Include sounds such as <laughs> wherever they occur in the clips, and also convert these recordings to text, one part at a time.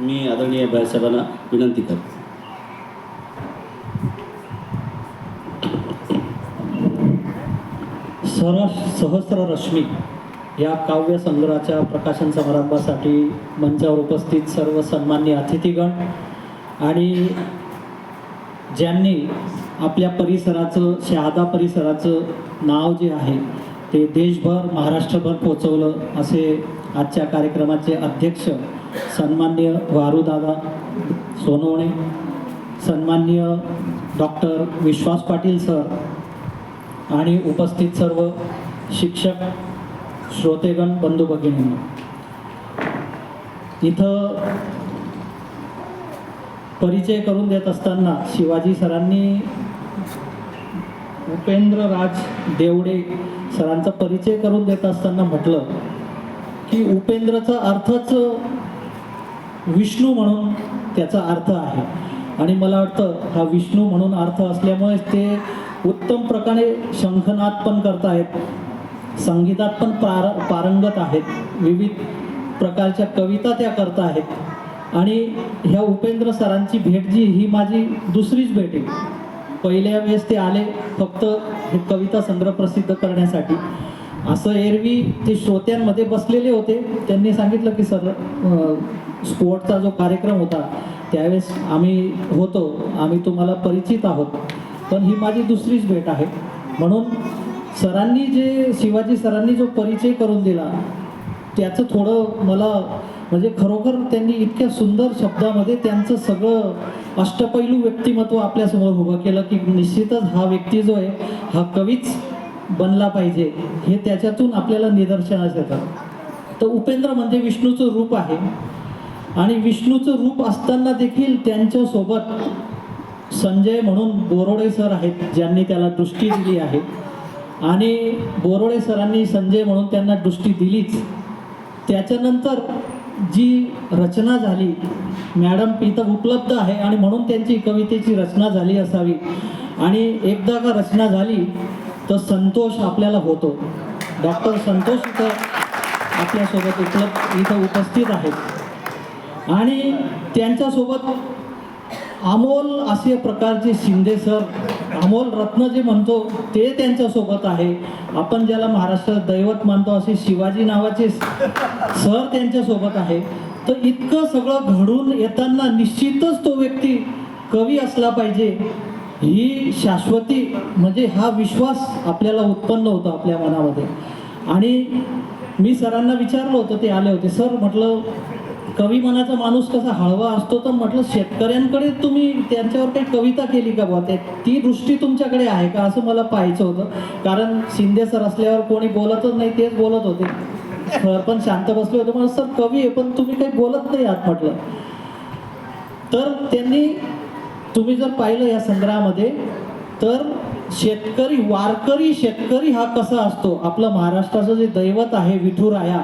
मी आदरणीय बाळासाहेबांना विनंती करतो. सर सहस्र रश्मी या काव्य संग्रहाच्या प्रकाशन समारंभासाठी मंचावर उपस्थित सर्व सन्मान्य अतिथीगण आणि ज्यांनी आपल्या परिसराचं शहादा परिसराचं नाव जे आहे ते देशभर महाराष्ट्रभर पोचवलं असे आजच्या कार्यक्रमाचे अध्यक्ष सन्मान्य वारूदादा सोनवणे सन्मान्य डॉक्टर विश्वास पाटील सर आणि उपस्थित सर्व शिक्षक श्रोतेगण बंधू भगिनींनो. इथं परिचय करून देत असताना शिवाजी सरांनी उपेंद्र राज देवडे सरांचा परिचय करून देत असताना म्हटलं की उपेंद्रचा अर्थच विष्णू म्हणून त्याचा अर्थ आहे. आणि मला वाटतं हा विष्णू म्हणून अर्थ असल्यामुळे ते उत्तम प्रकारे शंखनाद पण करतायत संगीतात पण पार पारंगत आहेत. विविध प्रकारच्या कविता त्या करत आहेत. आणि ह्या उपेंद्र सरांची भेट जी ही माझी दुसरीच भेट आहे. पहिल्या वेळेस ते आले फक्त हे कविता संग्रह प्रसिद्ध करण्यासाठी. असं एरवी ते श्रोत्यांमध्ये बसलेले होते. त्यांनी सांगितलं की सर स्पोर्टचा जो कार्यक्रम होता त्यावेळेस आम्ही होतो आम्ही तुम्हाला परिचित आहोत. पण ही माझी दुसरीच भेट आहे. म्हणून सरांनी जे शिवाजी सरांनी जो परिचय करून दिला त्याचं थोडं मला म्हणजे खरोखर त्यांनी इतक्या सुंदर शब्दामध्ये त्यांचं सगळं अष्टपैलू व्यक्तिमत्व आपल्यासमोर उभं केलं की निश्चितच हा व्यक्ती जो आहे हा कवीच बनला पाहिजे. हे त्याच्यातून आपल्याला निदर्शनास येतं. तर उपेंद्र म्हणजे विष्णूचं रूप आहे. आणि विष्णूचं रूप असताना देखील त्यांच्यासोबत संजय म्हणून बोरोडे सर आहेत ज्यांनी त्याला दृष्टी दिली आहे. आणि बोरोडे सरांनी संजय म्हणून त्यांना दृष्टी दिलीच. त्याच्यानंतर जी रचना झाली मॅडम इथं उपलब्ध आहे आणि म्हणून त्यांची कवितेची रचना झाली असावी. आणि एकदा का रचना झाली तर संतोष आपल्याला होतो. डॉक्टर संतोष इथं आपल्यासोबत उपलब्ध इथं उपस्थित आहेत. आणि त्यांच्यासोबत अमोल असे प्रकारचे शिंदे सर अमोल रत्न जे म्हणतो ते त्यांच्यासोबत आहे. आपण ज्याला महाराष्ट्रात दैवत मानतो असे शिवाजी नावाचे सर त्यांच्यासोबत आहे. तर इतकं सगळं घडून येताना निश्चितच तो व्यक्ती कवी असला पाहिजे. ही शाश्वती म्हणजे हा विश्वास आपल्याला उत्पन्न होतो आपल्या मनामध्ये. आणि मी सरांना विचारलं होतं ते आले होते. सर म्हटलं कवी मनाचा माणूस कसा हळवा असतो तर म्हटलं शेतकऱ्यांकडे तुम्ही त्यांच्यावर काही कविता केली का बुवा? ते ती दृष्टी तुमच्याकडे आहे का? असं मला पाहायचं होतं. कारण शिंदे सर असल्यावर कोणी बोलतच नाही तेच बोलत होते. सर पण शांत बसले होते. मला सर कवी आहे पण तुम्ही काही बोलत नाही आहात म्हटलं. तर त्यांनी तुम्ही जर पाहिलं या संग्रहामध्ये तर शेतकरी वारकरी शेतकरी हा कसा असतो? आपलं महाराष्ट्राचं जे दैवत आहे विठुराया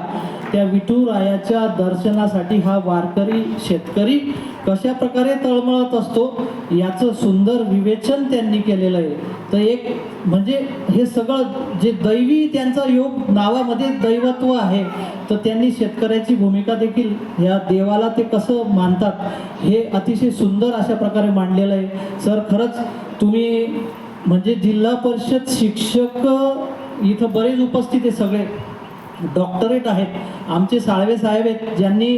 त्या विठुरायाच्या दर्शनासाठी हा वारकरी शेतकरी कशा प्रकारे तळमळत असतो याचं सुंदर विवेचन त्यांनी केलेलं आहे. तर एक म्हणजे हे सगळं जे दैवी त्यांचा योग नावामध्ये दैवत्व आहे तर त्यांनी शेतकऱ्याची भूमिका देखील या देवाला ते कसं मानतात हे अतिशय सुंदर अशा प्रकारे मांडलेलं आहे. सर खरंच तुम्ही म्हणजे जिल्हा परिषद शिक्षक इथं बरेच उपस्थित आहे सगळे. डॉक्टरेट आहेत. आमचे साळवे साहेब आहेत ज्यांनी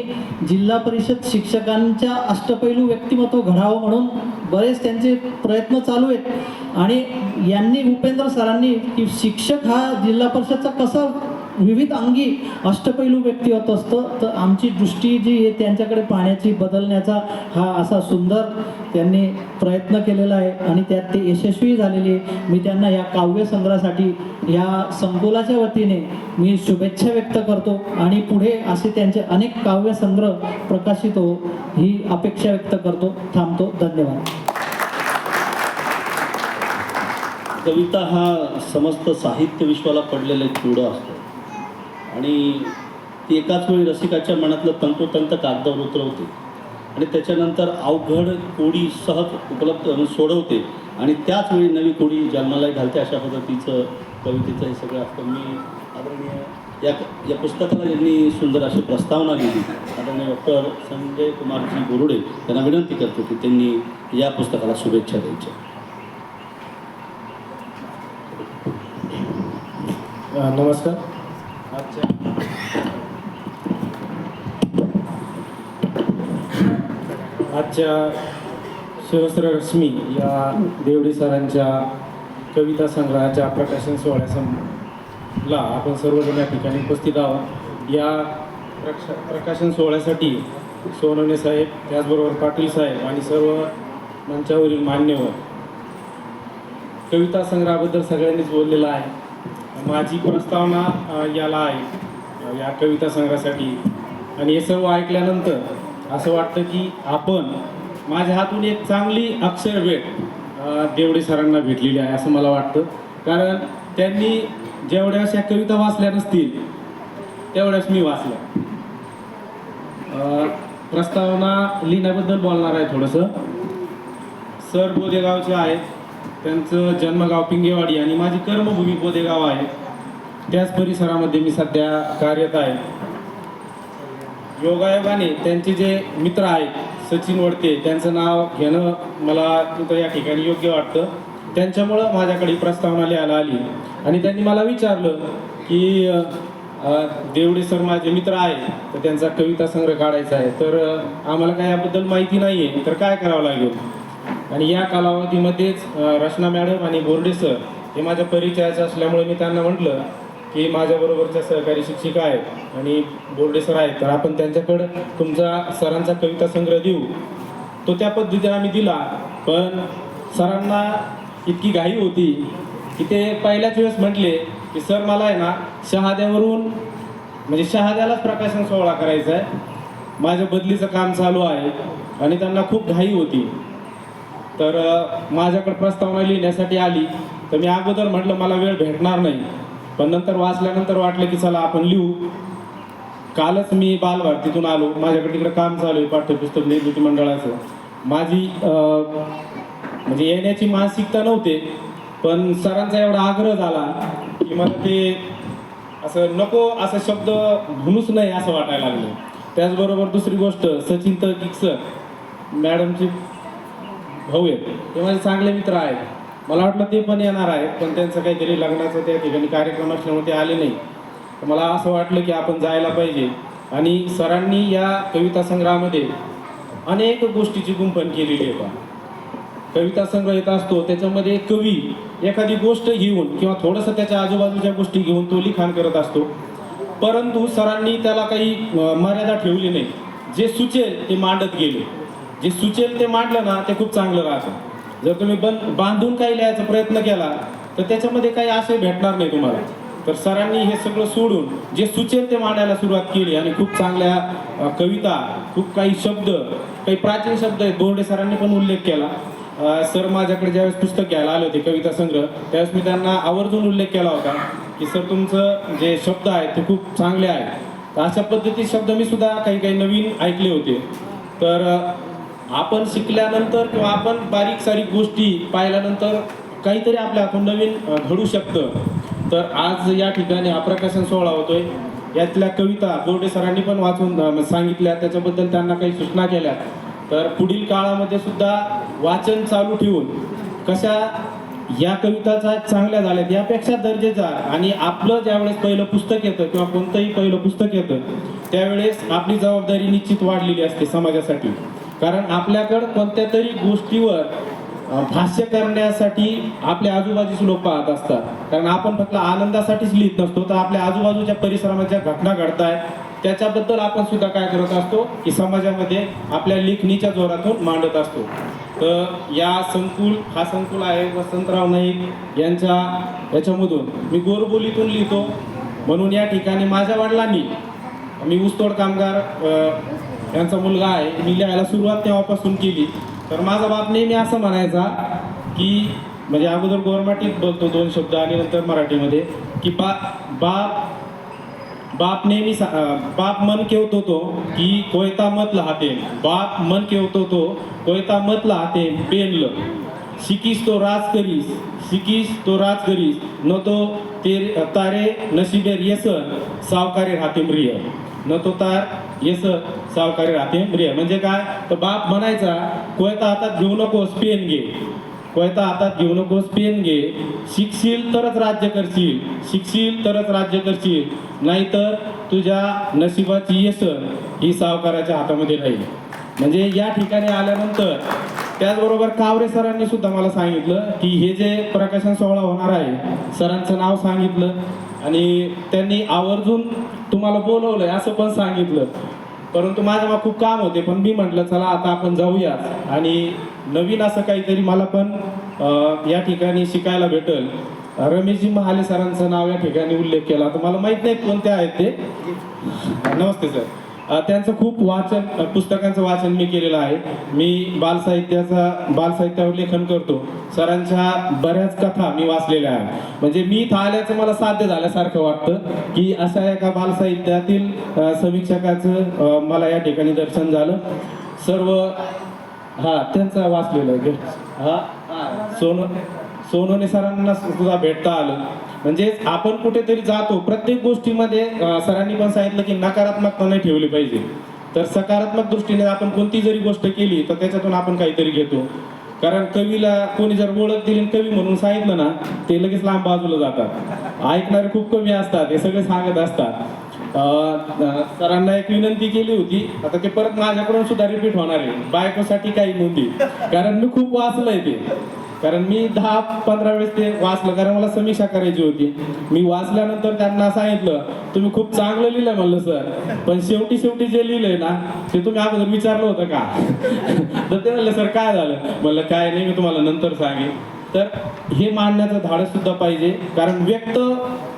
जिल्हा परिषद शिक्षकांच्या अष्टपैलू व्यक्तिमत्व घडावं म्हणून बरेच त्यांचे प्रयत्न चालू आहेत. आणि यांनी उपेंद्र सरांनी की शिक्षक हा जिल्हा परिषदचा कसा विविध अंगी अष्टपैलू व्यक्ती होत असतं. तर आमची दृष्टी जी आहे त्यांच्याकडे पाहण्याची बदलण्याचा हा असा सुंदर त्यांनी प्रयत्न केलेला आहे आणि त्यात ते यशस्वी झालेले आहे. मी त्यांना या काव्य संग्रहासाठी या संकुलाच्या वतीने मी शुभेच्छा व्यक्त करतो आणि पुढे असे त्यांचे अनेक काव्यसंग्रह प्रकाशित हो ही अपेक्षा व्यक्त करतो थांबतो. धन्यवाद. कविता हा समस्त साहित्य विश्वाला पडलेला एक चुडा असतो आणि ती एकाच वेळी रसिकाच्या मनातलं तंतोतंत कागदावर उतरवते. आणि त्याच्यानंतर अवघड कोडी सहज उपलब्ध सोडवते. आणि त्याच वेळी नवी कोडी जन्माला घालते. अशा पद्धतीचं कवितेचं हे सगळं असतं. मी आदरणीय या या पुस्तकाला यांनी सुंदर अशी प्रस्तावना दिली आदरणीय डॉक्टर संजय कुमारजी बोरुडे त्यांना विनंती करतो की त्यांनी या पुस्तकाला शुभेच्छा द्यायच्या. नमस्कार आजच्या आजच्या सहस्र रश्मी या देवडी सरांच्या कविता संग्रहाच्या प्रकाशन सोहळ्यासमला आपण सर्वजण या ठिकाणी उपस्थित आहोत. या प्रक्ष प्रकाशन सोहळ्यासाठी सोनवणे साहेब त्याचबरोबर पाटील साहेब आणि सर्व मंचावरील मान्यवर. कविता संग्रहाबद्दल सगळ्यांनीच बोललेलं आहे. माझी प्रस्तावना याला आहे. या कविता संग्रहासाठी. आणि हे सर्व ऐकल्यानंतर असं वाटतं की आपण माझ्या हातून एक चांगली अक्षर भेट देवडे सरांना भेटलेली आहे असं मला वाटतं. कारण त्यांनी जेवढ्या अशा कविता वाचल्या नसतील तेवढ्याच मी वाचल्या. प्रस्तावना लिहिण्याबद्दल बोलणार आहे थोडंसं. सर बोदेगावचे आहेत. त्यांचं जन्मगाव पिंगेवाडी आणि माझी कर्मभूमी बोदेगाव आहे. त्याच परिसरामध्ये मी सध्या कार्यरत आहे. योगायोगाने त्यांचे जे मित्र आहेत सचिन वडते त्यांचं नाव घेणं मला तिथं या ठिकाणी योग्य वाटतं. त्यांच्यामुळं माझ्याकडे प्रस्तावना लिहायला आली. आणि त्यांनी मला विचारलं की देवडे सर माझे मित्र आहे तर त्यांचा कविता संग्रह काढायचा आहे. तर आम्हाला काय याबद्दल माहिती नाही आहे तर काय करावं लागेल? आणि या कालावधीमध्येच रचना मॅडम आणि बोर्डे सर हे माझ्या परिचयाचं असल्यामुळे मी त्यांना म्हटलं की माझ्याबरोबरच्या सहकारी शिक्षिका आहेत आणि बोर्डे सर आहेत. तर आपण त्यांच्याकडं तुमचा सरांचा कविता संग्रह देऊ. तो त्या पद्धतीने आम्ही दिला. पण सरांना इतकी घाई होती की ते पहिल्याच वेळेस म्हटले की सर मला आहे ना शहाद्यावरून म्हणजे शहाद्यालाच प्रकाशन सोहळा करायचा आहे. माझ्या बदलीचं काम चालू आहे. आणि त्यांना खूप घाई होती. तर माझ्याकडे प्रस्तावना लिहिण्यासाठी आली. तर मी अगोदर म्हटलं मला वेळ भेटणार नाही. पण नंतर वाचल्यानंतर वाटलं की चला आपण लिहू. कालच मी बालभारतीतून आलो. माझ्याकडे तिकडे काम चालू आहे पाठ्यपुस्तक निर्मिती मंडळाचं. माझी म्हणजे येण्याची मानसिकता नव्हते पण सरांचा एवढा आग्रह झाला की मला ते असं नको असं शब्द म्हणूच नाही असं वाटायला लागलं. त्याचबरोबर दुसरी गोष्ट सचिन तर सर मॅडमचे भाऊ आहेत. ते माझे चांगले मित्र आहेत. मला वाटलं ते पण येणार आहेत पण त्यांचं काहीतरी लग्नाचं त्या ठिकाणी कार्यक्रम असल्यामुळे ते आले नाही. तर मला असं वाटलं की आपण जायला पाहिजे. आणि सरांनी या कविता संग्रहामध्ये अनेक गोष्टीची गुंफण केलेली आहे पहा. कविता संग्रह येत असतो त्याच्यामध्ये कवी एखादी गोष्ट घेऊन किंवा थोडंसं त्याच्या आजूबाजूच्या गोष्टी घेऊन तो लिखाण करत असतो. परंतु सरांनी त्याला काही मर्यादा ठेवली नाही. जे सुचेल ते मांडत गेले. जे सुचेल ते मांडलं ना ते खूप चांगलं राहतं. जर तुम्ही बंद बांधून काही लिहायचा प्रयत्न केला तर त्याच्यामध्ये काही आशय भेटणार नाही तुम्हाला. तर सरांनी हे सगळं सोडून जे सुचेल ते मांडायला सुरुवात केली आणि खूप चांगल्या कविता खूप काही शब्द काही प्राचीन शब्द आहेत. बोर्डे सरांनी पण उल्लेख केला. सर माझ्याकडे ज्यावेळेस पुस्तक घ्यायला आले होते कविता संग्रह त्यावेळेस मी त्यांना आवर्जून उल्लेख केला होता की सर तुमचं जे शब्द आहेत ते खूप चांगले आहेत. तर अशा पद्धतीचे शब्द मी सुद्धा काही काही नवीन ऐकले होते. तर आपण शिकल्यानंतर किंवा आपण बारीक सारीक गोष्टी पाहिल्यानंतर काहीतरी आपल्या आपण नवीन घडू शकतं. तर आज या ठिकाणी हा प्रकाशन सोहळा होतोय. यातल्या कविता बोर्डे सरांनी पण वाचून सांगितल्या. त्याच्याबद्दल त्यांना काही सूचना केल्या. तर पुढील काळामध्ये सुद्धा वाचन चालू ठेवून कशा या कविताचा चांगल्या झाल्यात यापेक्षा दर्जेचा आणि आपलं ज्यावेळेस पहिलं पुस्तक येतं किंवा कोणतंही पहिलं पुस्तक येतं त्यावेळेस आपली जबाबदारी निश्चित वाढलेली असते समाजासाठी. कारण आपल्याकडं कोणत्या तरी गोष्टीवर भाष्य करण्यासाठी आपल्या आजूबाजूचे लोक पाहत असतात. कारण आपण फक्त आनंदासाठीच लिहित नसतो तर आपल्या आजूबाजूच्या परिसरामध्ये ज्या घटना घडतायत त्याच्याबद्दल आपण सुद्धा काय करत असतो की समाजामध्ये आपल्या लेखणीच्या जोरातून मांडत असतो. तर या संकुल हा संकुल आहे वसंतराव नाईक यांच्या याच्यामधून. मी गोरबोलीतून लिहितो. म्हणून या ठिकाणी माझ्या वडिलांनी मी ऊसतोड कामगार यांचा मुलगा आहे मी लिहायला सुरुवात तेव्हापासून केली. तर माझा बाप नेहमी असं म्हणायचा की म्हणजे अगोदर गोरमाटीत बोलतो दोन शब्द आणि नंतर मराठीमध्ये की बा बाप बाप नेहमी सा- बाप मन केवतो तो की कोयता मत लहाते बाप मन केवतो तो कोयता मत लहाते पेनलं. शिकीस तो राज करीस शिकीस तो राज करीस न तो ते तारे नशिबेर येसन सावकारे राहते प्रिय न तो तार येस सावकारी राहते. प्रिय म्हणजे काय? तर बाप म्हणायचा कोयता हातात घेऊ नकोस पेन घे. कोयता हातात घेऊ नकोस पेन घे. शिकशील तरच राज्य करशील. शिकशील तरच राज्य करशील. नाहीतर तुझ्या नशिबाची येसन ही सावकाराच्या हातामध्ये राहील. म्हणजे या ठिकाणी आल्यानंतर त्याचबरोबर कावरे सरांनी सुद्धा मला सांगितलं की हे जे प्रकाशन सोहळा होणार आहे सरांचं नाव सांगितलं आणि त्यांनी आवर्जून तुम्हाला बोलवलंय असं पण सांगितलं. परंतु माझ्या मग खूप काम होते पण मी म्हटलं चला आता आपण जाऊया. आणि नवीन असं काहीतरी मला पण या ठिकाणी शिकायला भेटल. रमेशजी महाले सरांचं नाव या ठिकाणी उल्लेख केला. तर मला माहीत नाही कोणते आहेत ते. नमस्ते सर. त्यांचं खूप वाचन पुस्तकांचं वाचन मी केलेलं आहे. मी बालसाहित्याचा बालसाहित्यावर लेखन करतो. सरांच्या बऱ्याच कथा मी वाचलेल्या आहेत. म्हणजे मी इथं आल्याचं मला साध्य झाल्यासारखं वाटतं की अशा एका बालसाहित्यातील समीक्षकाचं मला या ठिकाणी दर्शन झालं. सर्व हा त्यांचा वाचलेलं आहे. हा सोनं सोनवणे सरांना सुद्धा भेटता आलं. म्हणजे आपण कुठेतरी जातो. प्रत्येक गोष्टीमध्ये सरांनी पण सांगितलं की नकारात्मकता नाही ठेवली पाहिजे. तर सकारात्मक दृष्टीने आपण कोणती जरी गोष्ट केली तर त्याच्यातून आपण काहीतरी घेतो. कारण कवीला कोणी जर ओळख दिली आणि कवी म्हणून सांगितलं ना ते लगेच लांब बाजूला जातात. ऐकणारे खूप कमी असतात हे सगळे सांगत असतात. सरांना एक विनंती केली होती आता ते परत माझ्याकडून सुद्धा रिपीट होणार आहे. बायकोसाठी काही नव्हती. कारण मी खूप वाचलंय ते. कारण मी दहा पंधरा वेळेस ते वाचलं कारण मला समीक्षा करायची होती. मी वाचल्यानंतर त्यांना सांगितलं तुम्ही खूप चांगलं लिहिलंय म्हणलं सर. पण शेवटी शेवटी जे लिहिलंय ना ते तुम्ही अगोदर विचारलं होतं का? <laughs> तर ते म्हणलं सर काय झालं? म्हणलं काय नाही मी तुम्हाला नंतर सांगेन. तर हे मांडण्याचं धाडस सुद्धा पाहिजे कारण व्यक्त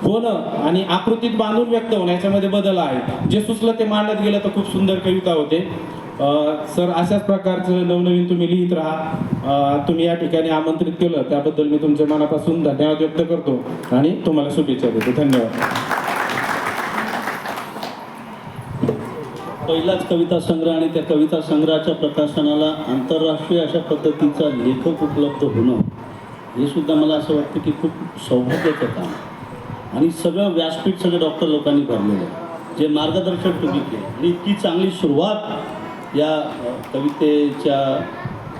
होणं आणि आकृतीत बांधून व्यक्त होणं याच्यामध्ये बदल आहे जे सुचलं ते मांडत गेलं तर खूप सुंदर कविता होते. सर अशाच प्रकारचं नवनवीन तुम्ही लिहित राहा. तुम्ही या ठिकाणी आमंत्रित केलं त्याबद्दल मी तुमच्या मनापासून धन्यवाद व्यक्त करतो आणि तुम्हाला शुभेच्छा देतो. धन्यवाद. पहिलाच कविता संग्रह आणि त्या कविता संग्रहाच्या प्रकाशनाला आंतरराष्ट्रीय अशा पद्धतीचा लेखक उपलब्ध होणं हे सुद्धा मला असं वाटतं की खूप सौभाग्याचं काम आणि सगळं व्यासपीठ सगळं डॉक्टर लोकांनी भरलेलं आहे. जे मार्गदर्शक तुम्ही केलं आणि इतकी चांगली सुरुवात या कवितेच्या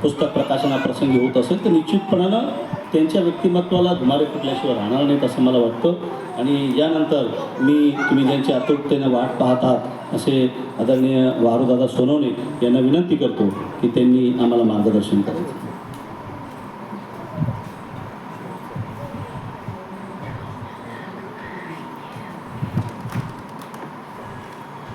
पुस्तक प्रकाशनाप्रसंगी होत असेल तर निश्चितपणानं त्यांच्या व्यक्तिमत्वाला धुमारे फुटल्याशिवाय राहणार नाहीत असं मला वाटतं. आणि यानंतर मी तुम्ही ज्यांची आतुरतेने वाट पाहत आहात असे आदरणीय वारुदादा सोनवणे यांना विनंती करतो की त्यांनी आम्हाला मार्गदर्शन करायचं